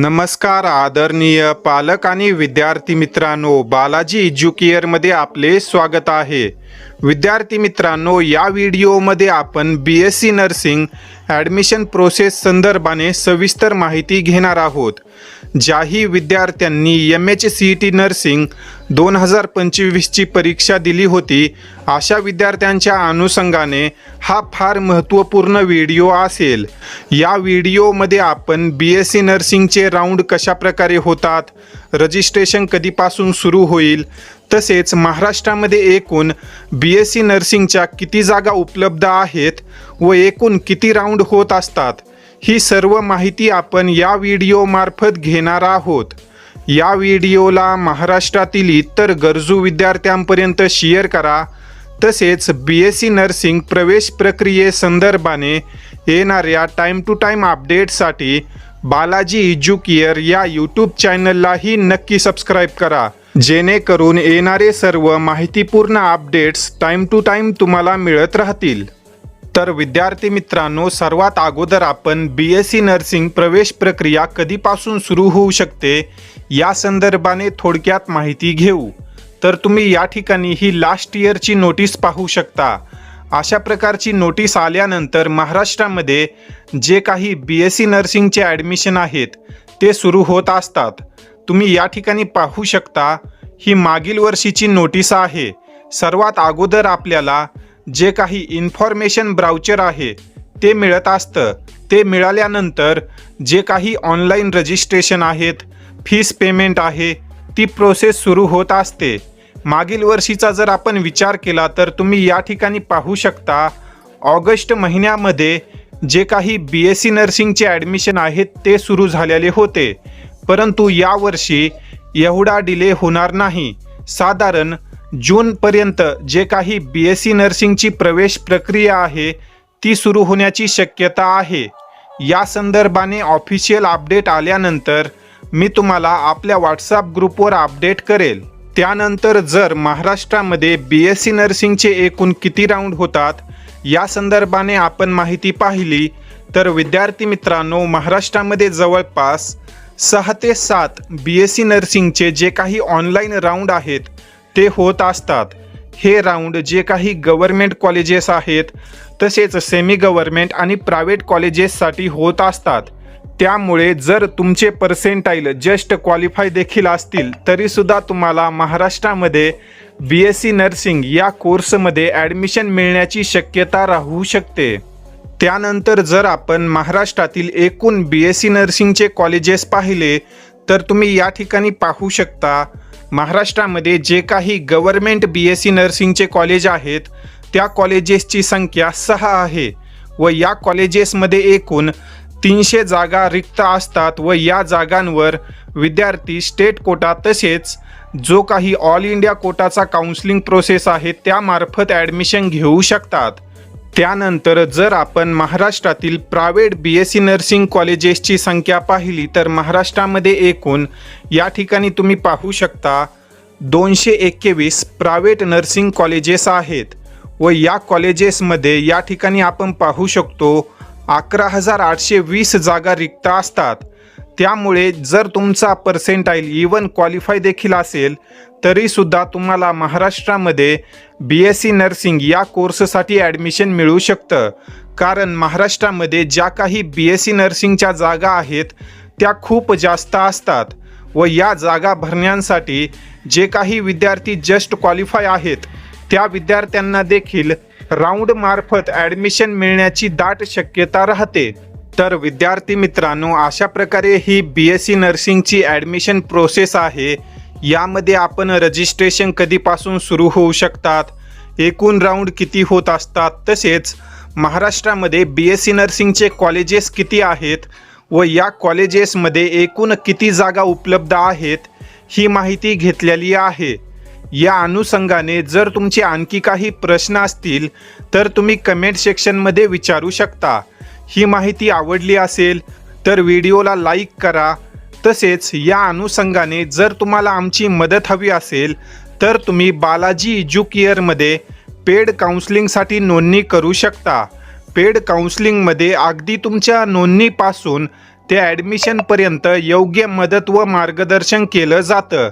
नमस्कार आदरणीय पालक आणि विद्यार्थी मित्रांनो बालाजी एज्युकेअरमध्ये आपले स्वागत आहे. विद्यार्थी मित्रांनो या व्हिडिओमध्ये आपण B S C nursing admission process संदर्भाने सविस्तर माहिती घेणार आहोत. ज्याही विद्यार्थ्यांनी M H C E T nursing दोन हजार पंचवीसची परीक्षा दिली होती अशा विद्यार्थ्यांच्या अनुषंगाने हा फार महत्त्वपूर्ण व्हिडिओ असेल. या व्हिडिओमध्ये आपण बी एस सी नर्सिंगचे राऊंड कशाप्रकारे होतात रजिस्ट्रेशन कधीपासून सुरू होईल तसेच महाराष्ट्रामध्ये एकूण बी एस सी नर्सिंगच्या किती जागा उपलब्ध आहेत व एकूण किती राऊंड होत असतात ही सर्व माहिती आपण या व्हिडिओमार्फत घेणार आहोत. या व्हिडिओला महाराष्ट्रातील इतर गरजू विद्यार्थ्यांपर्यंत शेअर करा. तसेच बी एस सी नर्सिंग प्रवेश प्रक्रियेसंदर्भाने येणाऱ्या टाईम टू टाईम अपडेटसाठी बालाजी एज्युकेअर या यूट्यूब चॅनललाही नक्की सबस्क्राईब करा. जेणेकरून येणारे सर्व माहितीपूर्ण अपडेट्स टाईम टू टाईम तुम्हाला मिळत राहतील. तर विद्यार्थी मित्रांनो सर्वात अगोदर आपण बी एस सी नर्सिंग प्रवेश प्रक्रिया कधीपासून सुरू होऊ शकते? या संदर्भाने थोडक्यात माहिती घेऊ. तर तुम्ही या ठिकाणी ही लास्ट इयरची नोटीस पाहू शकता. अशा प्रकारची नोटीस आल्यानंतर महाराष्ट्रामध्ये जे काही बी एस सी नर्सिंगचे ॲडमिशन आहेत ते सुरू होत असतात. तुम्ही या ठिकाणी पाहू शकता ही मागील वर्षीची नोटीस आहे. सर्वात अगोदर आपल्याला जे काही इन्फॉर्मेशन ब्राउचर आहे ते मिळत असतं. ते मिळाल्यानंतर जे काही ऑनलाईन रजिस्ट्रेशन आहेत फीस पेमेंट आहे ती प्रोसेस सुरू होत असते. मागील वर्षीचा जर आपण विचार केला तर तुम्ही या ठिकाणी पाहू शकता ऑगस्ट महिन्यामध्ये जे काही बी एस सी नर्सिंगचे ॲडमिशन आहेत ते सुरू झालेले होते. परंतु यावर्षी एवढा डिले होणार नाही. साधारण जूनपर्यंत जे काही बी एस सी नर्सिंगची प्रवेश प्रक्रिया आहे ती सुरू होण्याची शक्यता आहे. या संदर्भाने ऑफिशियल अपडेट आल्यानंतर मी तुम्हाला आपल्या व्हॉट्सअप ग्रुपवर अपडेट करेल. त्यानंतर जर महाराष्ट्रामध्ये बी एस सी नर्सिंगचे एकूण किती राऊंड होतात या संदर्भाने आपण माहिती पाहिली तर विद्यार्थी मित्रांनो महाराष्ट्रामध्ये जवळपास सहा ते सात बी एस सी नर्सिंगचे जे काही ऑनलाईन राऊंड आहेत ते होत असतात. हे राऊंड जे काही गव्हर्मेंट कॉलेजेस आहेत तसेच सेमी गव्हर्मेंट आणि प्रायव्हेट कॉलेजेससाठी होत असतात. त्यामुळे जर तुमचे पर्सेंटाईल जस्ट क्वालिफाय देखील असतील तरीसुद्धा तुम्हाला महाराष्ट्रामध्ये बी एस सी नर्सिंग या कोर्समध्ये ॲडमिशन मिळण्याची शक्यता राहू शकते. त्यानंतर जर आपण महाराष्ट्रातील एकूण बी एस सी नर्सिंगचे कॉलेजेस पाहिले तर तुम्ही या ठिकाणी पाहू शकता महाराष्ट्रामध्ये जे काही गव्हर्मेंट बी एस सी नर्सिंगचे कॉलेज आहेत त्या कॉलेजेसची संख्या सहा आहे. व या कॉलेजेसमध्ये एकूण तीनशे जागा रिक्त असतात व या जागांवर विद्यार्थी स्टेट कोटा तसेच जो काही ऑल इंडिया कोटाचा काउन्सिलिंग प्रोसेस आहे त्यामार्फत ॲडमिशन घेऊ शकतात. त्यानंतर जर आपण महाराष्ट्रातील private B S C nursing कॉलेजेसची संख्या पाहिली तर महाराष्ट्रामध्ये एकूण या ठिकाणी तुम्ही पाहू शकता दोनशे एक्केवीस प्रायव्हेट नर्सिंग कॉलेजेस आहेत व या कॉलेजेसमध्ये या ठिकाणी आपण पाहू शकतो अकरा हजार आठशे वीस जागा रिक्त असतात. त्यामुळे जर तुमचा पर्सेंटाईल इवन क्वालिफाय देखील असेल तरीसुद्धा तुम्हाला महाराष्ट्रामध्ये बी एस सी नर्सिंग या कोर्ससाठी ॲडमिशन मिळू शकतं. कारण महाराष्ट्रामध्ये ज्या काही बी एस सी नर्सिंगच्या जागा आहेत त्या खूप जास्त असतात व या जागा भरण्यासाठी जे काही विद्यार्थी जस्ट क्वालिफाय आहेत त्या विद्यार्थ्यांना देखील राऊंडमार्फत ॲडमिशन मिळण्याची दाट शक्यता राहते. तर विद्यार्थी मित्रांनो अशा प्रकारे ही बी एस सी नर्सिंगची ॲडमिशन प्रोसेस आहे. यामध्ये आपण रजिस्ट्रेशन कधीपासून सुरू होऊ शकतात? एकूण राऊंड किती होत असतात? तसेच महाराष्ट्रामध्ये बी एस सी नर्सिंगचे कॉलेजेस किती आहेत? व या कॉलेजेसमध्ये एकूण किती जागा उपलब्ध आहेत? ही माहिती घेतलेली आहे. या अनुषंगाने जर तुमचे आणखी काही प्रश्न असतील तर तुम्ही कमेंट सेक्शनमध्ये विचारू शकता. ही माहिती आवडली असेल तर व्हिडिओला लाईक करा. तसेच या अनुषंगाने जर तुम्हाला आमची मदत हवी असेल तर तुम्ही बालाजी एज्युकेअरमध्ये पेड काउन्सलिंगसाठी नोंदणी करू शकता. पेड काउन्सलिंगमध्ये अगदी तुमच्या नोंदणीपासून ते ॲडमिशनपर्यंत योग्य मदत व मार्गदर्शन केलं जातं.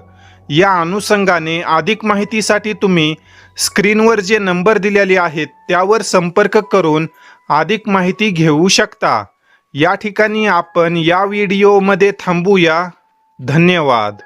या अनुषंगाने अधिक माहितीसाठी तुम्ही स्क्रीनवर जे नंबर दिलेले आहेत त्यावर संपर्क करून अधिक माहिती घेऊ शकता. या ठिकाणी आपण या व्हिडिओमध्ये थांबूया. धन्यवाद.